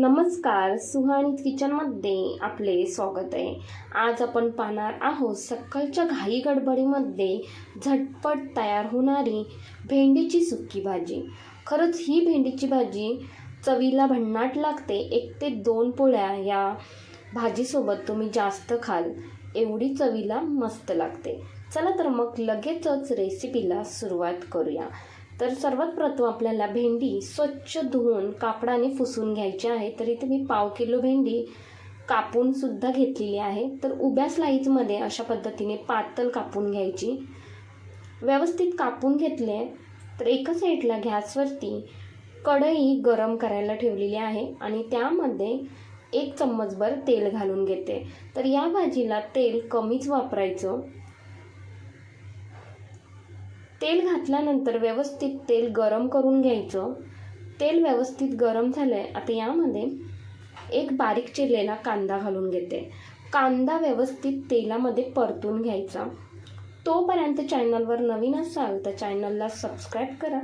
नमस्कार सुहाणी किचनमध्ये आपले स्वागत आहे. आज आपण पाहणार आहोत सकाळच्या घाई गडबडीमध्ये झटपट तयार होणारी भेंडीची सुकी भाजी. खरंच ही भेंडीची भाजी चवीला भन्नाट लागते. एक ते दोन पोळ्या या भाजीसोबत तुम्ही जास्त खाल एवढी चवीला मस्त लागते. चला तर मग लगेचच रेसिपीला सुरुवात करूया. तर सर्वात प्रथम आपल्याला भेंडी स्वच्छ धुवून कापडाने पुसून घ्यायची आहे. तर इथे मी पाव किलो भेंडी कापून सुद्धा घेतलेली आहे. तर उभ्या स्लाईजमध्ये अशा पद्धतीने पातळ कापून घ्यायची. व्यवस्थित कापून घेतले तर एका साईडला गॅसवरती कढई गरम करायला ठेवलेली आहे आणि त्यामध्ये एक चम्मचभर तेल घालून घेते. तर या भाजीला तेल कमीच वापरायचं. तेल घातल्यानंतर व्यवस्थित तेल गरम करून घ्यायचं. तेल व्यवस्थित गरम झालं आहे आता यामध्ये एक बारीक चिरलेला कांदा घालून घेते. कांदा व्यवस्थित तेलामध्ये परतून घ्यायचा. तोपर्यंत चॅनलवर नवीन असाल तर चॅनलला सबस्क्राईब करा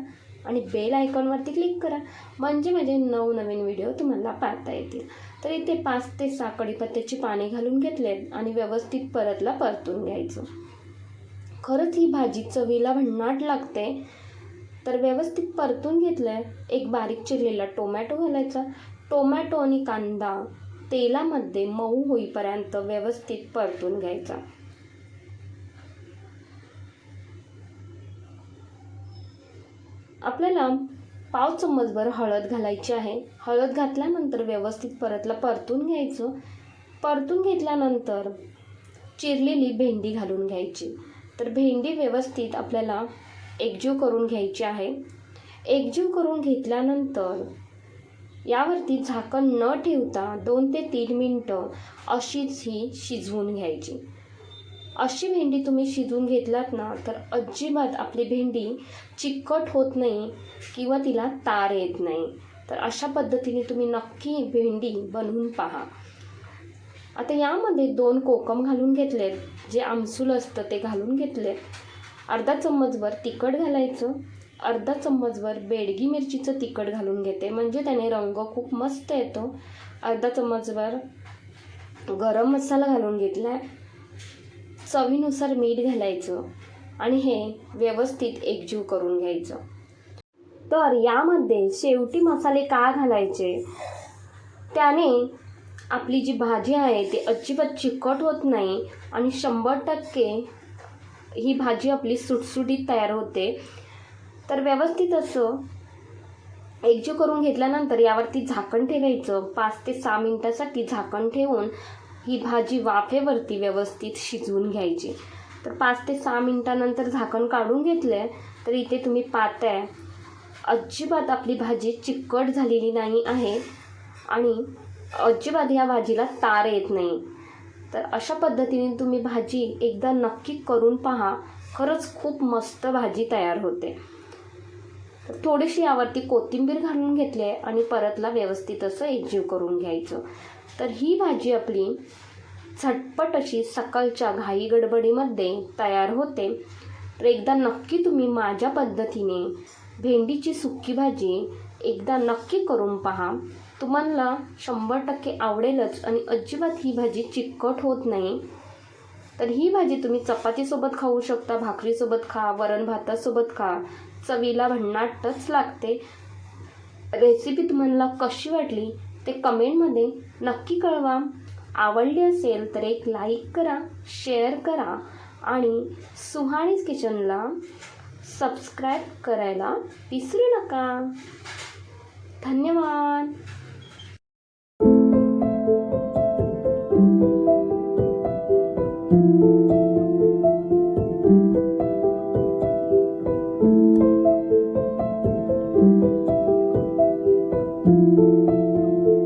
आणि बेल आयकॉनवरती क्लिक करा. म्हणजे माझे नवनवीन व्हिडिओ तुम्हाला पाहता येतील. तर इथे पाच ते सहा कडीपत्त्याची पाने घालून घेतले आणि व्यवस्थित परतला परतून घ्यायचं. खरंच ही भाजी चवीला भन्नाट लागते. तर व्यवस्थित परतून घेतलं आहे एक बारीक चिरलेला टोमॅटो घालायचा. टोमॅटो आणि कांदा तेलामध्ये मऊ होईपर्यंत व्यवस्थित परतून घ्यायचा. आपल्याला पाव चम्मचभर हळद घालायची आहे. हळद घातल्यानंतर व्यवस्थित परतला परतून घ्यायचं. परतून घेतल्यानंतर चिरलेली भेंडी घालून घ्यायची. तर भेंडी व्यवस्थित आपल्याला एकजीव करून घ्यायची आहे. एकजीव करून घेतल्यानंतर यावरती झाकण न ठेवता दोन ते तीन मिनटं अशीच ही शिजवून घ्यायची. अशी भेंडी तुम्ही शिजवून घेतलात ना तर अजिबात आपली भेंडी चिकट होत नाही किंवा तिला तार येत नाही. तर अशा पद्धतीने तुम्ही नक्की भेंडी बनवून पहा. आता यामध्ये दोन कोकम घालून घेतलेत. जे आमसूल असतं ते घालून घेतलेत. अर्धा चम्मचभर तिखट घालायचं. अर्धा चम्मचभर बेडगी मिरचीचं तिखट घालून घेते. म्हणजे त्याने रंग खूप मस्त येतो. अर्धा चम्मचभर गरम मसाला घालून घेतला. आहे चवीनुसार मीठ घालायचं. आणि हे व्यवस्थित एकजीव करून घ्यायचं. तर यामध्ये शेवटी मसाले का घालायचे? त्याने आपली जी भाजी आहे ती अजिबात चिकट होत नाही आणि शंभर टक्के ही भाजी आपली सुटसुटीत तयार होते. तर व्यवस्थित असं एकजीव करून घेतल्यानंतर यावरती झाकण ठेवायचं. पाच ते सहा मिनटासाठी झाकण ठेवून ही भाजी वाफेवरती व्यवस्थित शिजवून घ्यायची. तर पाच ते सहा मिनटानंतर झाकण काढून घेतलं तर इथे तुम्ही पाहताय अजिबात आपली भाजी चिकट झालेली नाही आहे. आणि अजिबात या भाजीला तार येत नाही. तर अशा पद्धतीने तुम्ही भाजी एकदा नक्की करून पहा. खरंच खूप मस्त भाजी तयार होते. थोडीशी यावरती कोथिंबीर घालून घेतली आहे आणि परतला व्यवस्थित असं एकजीव करून घ्यायचं. तर ही भाजी आपली झटपट अशी सकाळच्या घाई गडबडीमध्ये तयार होते. तर एकदा नक्की तुम्ही माझ्या पद्धतीने भेंडीची सुक्की भाजी एकदा नक्की करून पहा. तुम्हाला शंभर टक्के आवडेलच आणि अजिबात ही भाजी चिकट होत नाही. तर ही भाजी तुम्ही चपातीसोबत खाऊ शकता भाकरीसोबत खा वरण भातासोबत खा. चवीला भन्नाटच लागते. रेसिपी तुम्हाला कशी वाटली ते कमेंटमध्ये नक्की कळवा. आवडली असेल तर एक लाईक करा शेअर करा आणि सुहाणीज किचनला सबस्क्राईब करायला विसरू नका.